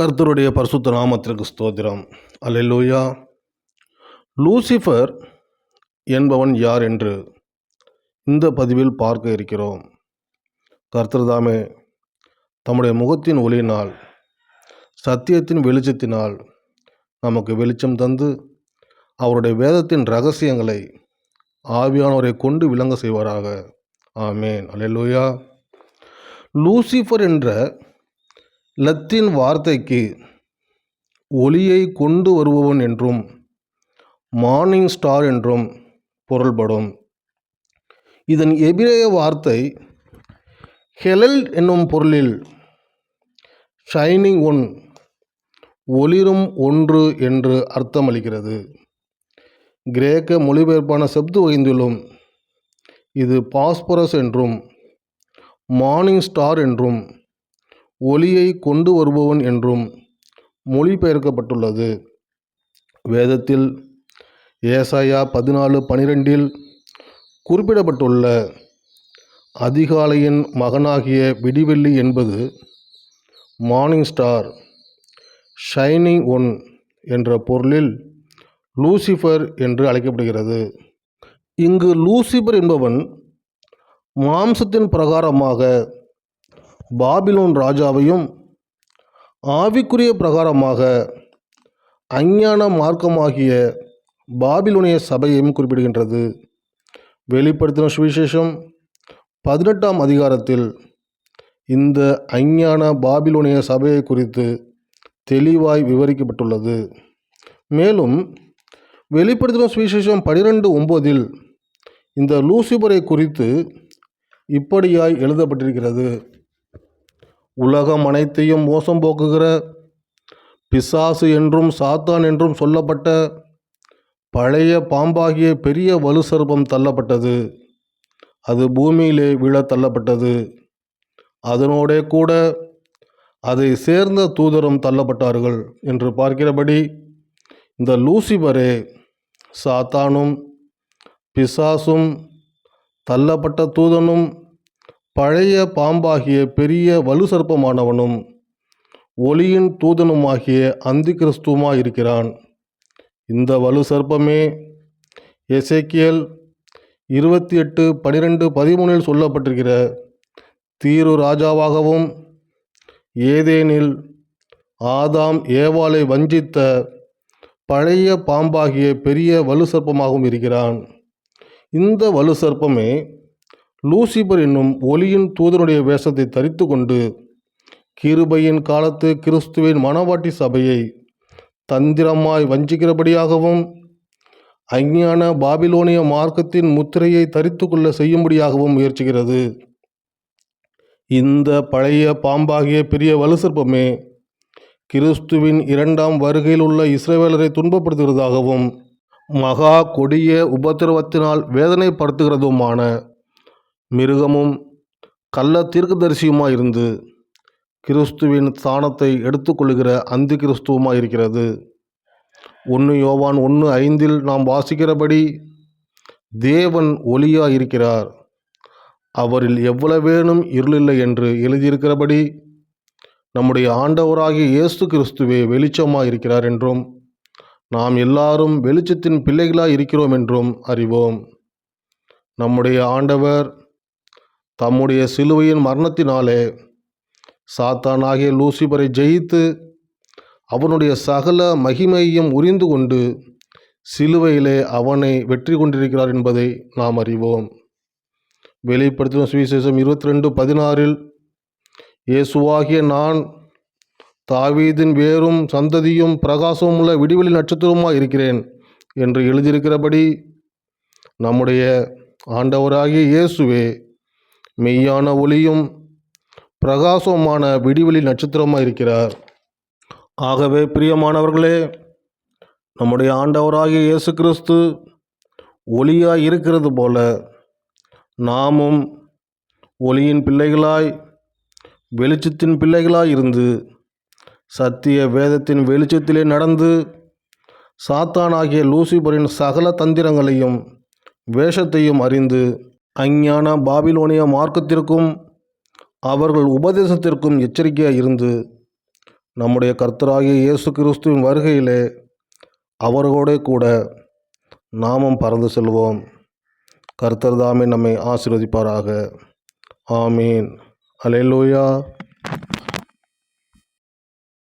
கர்த்தருடைய பரிசுத்த நாமத்திற்கு ஸ்தோத்திரம். அல்லேலூயா. லூசிஃபர் என்பவன் யார் என்று இந்த பதிவில் பார்க்க இருக்கிறோம். கர்த்தர்தாமே தம்முடைய முகத்தின் ஒளியினால் சத்தியத்தின் வெளிச்சத்தினால் நமக்கு வெளிச்சம் தந்து அவருடைய வேதத்தின் ரகசியங்களை ஆவியானவரை கொண்டு விளங்க செய்வாராக. ஆமேன். அல்லேலூயா. லூசிஃபர் என்ற லத்தீன் வார்த்தைக்கு ஒளியை கொண்டு வருபவன் என்றும் மார்னிங் ஸ்டார் என்றும் பொருள்படும். இதன் எபிரேய வார்த்தை ஹெலல் என்னும் பொருளில் ஷைனிங் ஒன் ஒளிரும் ஒன்று என்று அர்த்தமளிக்கிறது. கிரேக்க மொழிபெயர்ப்பான செப்து வகைந்துள்ளும் இது பாஸ்பரஸ் என்றும் மார்னிங் ஸ்டார் என்றும் ஒளியை கொண்டு வருபவன் என்றும் மொழிபெயர்க்கப்பட்டுள்ளது. வேதத்தில் ஏசாயா பதினாலு பனிரெண்டில் குறிப்பிடப்பட்டுள்ள அதிகாலையின் மகனாகிய விடிவெள்ளி என்பது மார்னிங் ஸ்டார் ஷைனிங் ஒன் என்ற பொருளில் லூசிஃபர் என்று அழைக்கப்படுகிறது. இங்கு லூசிபர் என்பவன் மாம்சத்தின் பிரகாரமாக பாபிலோன் ராஜாவையும் ஆவிக்குரிய பிரகாரமாக அஞ்ஞான மார்க்கமாகிய பாபிலோனிய சபையையும் குறிப்பிடுகின்றது. வெளிப்படுத்தின சுவிசேஷம் பதினெட்டாம் அதிகாரத்தில் இந்த அஞ்ஞான பாபிலோனிய சபையை குறித்து தெளிவாய் விவரிக்கப்பட்டுள்ளது. மேலும் வெளிப்படுத்தின சுவிசேஷம் பனிரெண்டு ஒம்போதில் இந்த லூசிபரை குறித்து இப்படியாய் எழுதப்பட்டிருக்கிறது. உலகம் அனைத்தையும் மோசம் போக்குகிற பிசாசு என்றும் சாத்தான் என்றும் சொல்லப்பட்ட பழைய பாம்பாகிய பெரிய வலு சர்பம் தள்ளப்பட்டது. அது பூமியிலே விழ தள்ளப்பட்டது. அதனோடே கூட அதை சேர்ந்த தூதரும் தள்ளப்பட்டார்கள் என்று பார்க்கிறபடி இந்த லூசிபரே சாத்தானும் பிசாசும் தள்ளப்பட்ட தூதனும் பழைய பாம்பாகிய பெரிய வலு சர்ப்பமானவனும் ஒளியின் தூதனுமாகிய அந்தி இருக்கிறான் இந்த வலு சர்ப்பமே எசேக்கியல் இருபத்தி எட்டு பனிரெண்டு பதிமூணில் சொல்லப்பட்டிருக்கிற தீரு ராஜாவாகவும் ஏதேனில் ஆதாம் ஏவாளை வஞ்சித்த பழைய பாம்பாகிய பெரிய வலு சர்ப்பமாகவும் இருக்கிறான். இந்த வலு சர்ப்பமே லூசிபர் என்னும் ஒளியின் தூதனுடைய வேஷத்தை தரித்து கொண்டு கிருபையின் காலத்து கிறிஸ்துவின் மனவாட்டி சபையை தந்திரமாய் வஞ்சிக்கிறபடியாகவும் அஞ்ஞான பாபிலோனிய மார்க்கத்தின் முத்திரையை தரித்து கொள்ள செய்யும்படியாகவும் முயற்சிக்கிறது. இந்த பழைய பாம்பாகிய பெரிய வலுசற்பமே கிறிஸ்துவின் இரண்டாம் வருகையில் உள்ள இஸ்ரேவேலரை துன்பப்படுத்துகிறதாகவும் மகா கொடிய உபத்திரவத்தினால் வேதனைப்படுத்துகிறதுமான மிருகமும் கள்ள தீர்க்கதரிசியுமாய் இருந்து கிறிஸ்துவின் ஸ்தானத்தை எடுத்துக்கொள்கிற அந்தி கிறிஸ்துவமாக இருக்கிறது ஒன்று யோவான் ஒன்று ஐந்தில் நாம் வாசிக்கிறபடி தேவன் ஒளியாக இருக்கிறார் அவரில் எவ்வளவேனும் இருளில்லை என்று எழுதியிருக்கிறபடி நம்முடைய ஆண்டவராகிய இயேசு கிறிஸ்துவே வெளிச்சமாக இருக்கிறார் என்றும் நாம் எல்லாரும் வெளிச்சத்தின் பிள்ளைகளாக இருக்கிறோம் என்றும் அறிவோம். நம்முடைய ஆண்டவர் தம்முடைய சிலுவையின் மரணத்தினாலே சாத்தானாகிய லூசிபரை ஜெயித்து அவனுடைய சகல மகிமையையும் உரிந்து கொண்டு சிலுவையிலே அவனை வெற்றி கொண்டிருக்கிறார் என்பதை நாம் அறிவோம். வெளிப்படுத்தின சுவிசேஷம் இருபத்தி ரெண்டு பதினாறில் இயேசுவாகிய நான் தாவீதின் வேரும் சந்ததியும் பிரகாசமும் உள்ள விடிவெளி நட்சத்திரமாக இருக்கிறேன் என்று எழுதியிருக்கிறபடி நம்முடைய ஆண்டவராகிய இயேசுவே மெய்யான ஒளியும் பிரகாசமான விடிவெளி நட்சத்திரமாக இருக்கிறார். ஆகவே பிரியமானவர்களே நம்முடைய ஆண்டவராகிய இயேசு கிறிஸ்து ஒளியாக இருக்கிறது போல நாமும் ஒளியின் பிள்ளைகளாய் வெளிச்சத்தின் பிள்ளைகளாய் இருந்து சத்திய வேதத்தின் வெளிச்சத்திலே நடந்து சாத்தானாகிய லூசிபரின் சகல தந்திரங்களையும் வேஷத்தையும் அறிந்து அஞ்ஞான பாபிலோனிய மார்க்கத்திற்கும் அவர்கள் உபதேசத்திற்கும் எச்சரிக்கையாக இருந்து நம்முடைய கர்த்தராகிய இயேசு கிறிஸ்துவின் வருகையிலே அவர்களோட கூட நாமும் பறந்து செல்வோம். கர்த்தர் தாமே நம்மை ஆசீர்வதிப்பாராக. ஆமீன். அலையலூயா